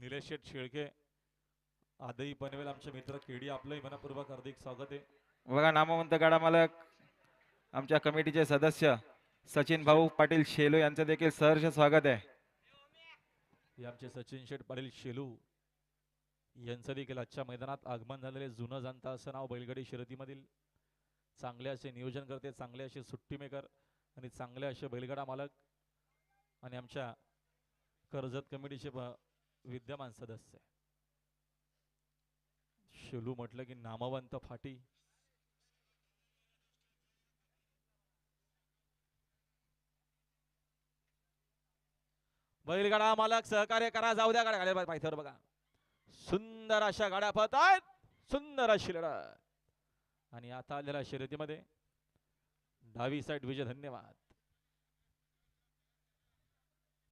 निलेश शेठ शेळके आदई पनवेल आमचे मित्र केडी आपलंही मनपूर्वक हार्दिक स्वागत आहे. बघा नामवंत गाडा मालक आमच्या कमिटीचे सदस्य सचिन भाऊ पाटील शेलो यांचं देखील सहर्ष स्वागत आहे. आमचे सचिन शेठ पाटील शेलू यांचं देखील आजच्या मैदानात आगमन झालेले जुनं जाणता असं नाव बैलगाडी शर्यतीमधील. चांगले असे नियोजन करते चांगले असे सुट्टी मेकर आणि चांगले असे बैलगाडा मालक. आणि आमच्या कर्जत कमिटीचे विद्यमान सदस्य शेलू म्हटलं की नामवंत फाटी. बैलगाडा मालक सहकार्य करा जाऊ द्या गाड्या गाड्या पाहिजे बघा. सुंदर अशा गाड्या पळत आहेत. सुंदर अशी लढत. आणि आता आलेल्या शर्यतीमध्ये डावी साईड विजय धन्यवाद.